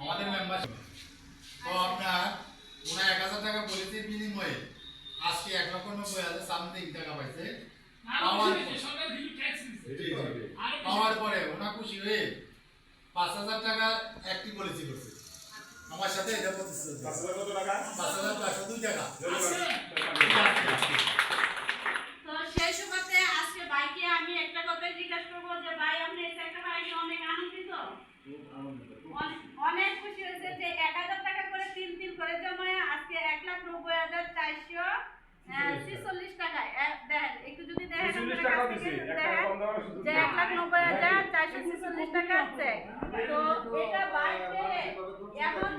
আমাদের মেম্বার তো আপনার ওনার এক হাজার টাকা। বলেছে বিনিময়ে আজকে এক লক্ষ নব্বই হাজার সামথিং টাকা পাইছে পাওয়ার পরে ওনা খুশি হয়ে পাঁচ হাজার টাকা। একটি পলিসি করছে আমার সাথে এটা প্রতিশ্রুতি পাঁচ হাজার পাঁচশো দুই টাকা তো সেই সময়তে আজকে ভাইকে আমি একটা কথা জিজ্ঞাসা করব যে ভাই আপনি এই একটা ভাই অনেক আনন্দিত অনেক- খুশি হয়েছে যে এক হাজার টাকা করে তিন তিন করে জমায় আজকে এক লাখ নব্বই হাজার চারশো ছিচল্লিশ টাকায়। দেখেন একটু যদি দেখেন যে এক লাখ নব্বই হাজার চারশো ছিচল্লিশ টাকা আছে। তো এটা ভাই এখন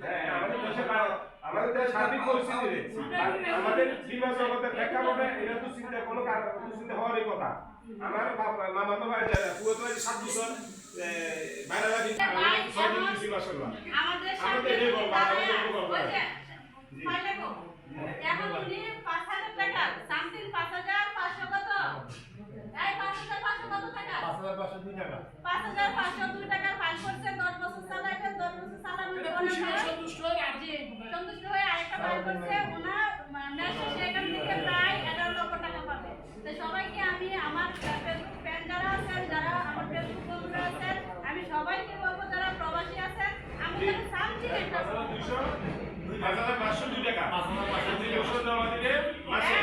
হ্যাঁ, আমাদের বা- আমাদের সার্বিক পরিস্থিতিতে আমাদের বিমা জগতের প্রেক্ষাপটে এটা তো চিন্তা কোনো কারণ চিন্তা হওয়ারই কথা আমার মামা তো ভাই পুরো তো সাত বছর বাইরে রাখি আমাদের সাথে। এখন উনি পাঁচ হাজার টাকা, পাঁচ হাজার পাঁচশো কত? এই পাঁচ হাজার পাঁচশো কত টাকা? পাঁচ হাজার পাঁচশো দুই টাকা পাঁচ হাজার পাঁচশো দুই টাকার ফাইল করছে, দশ বছর চালাইছে, দশ বছর চালানোর সন্তুষ্ট হয়ে আরেকটা ফাইল করছে, পাঁচ হাজার পাঁচশো দুই টাকা পাঁচশো দুই টাকা। মাসে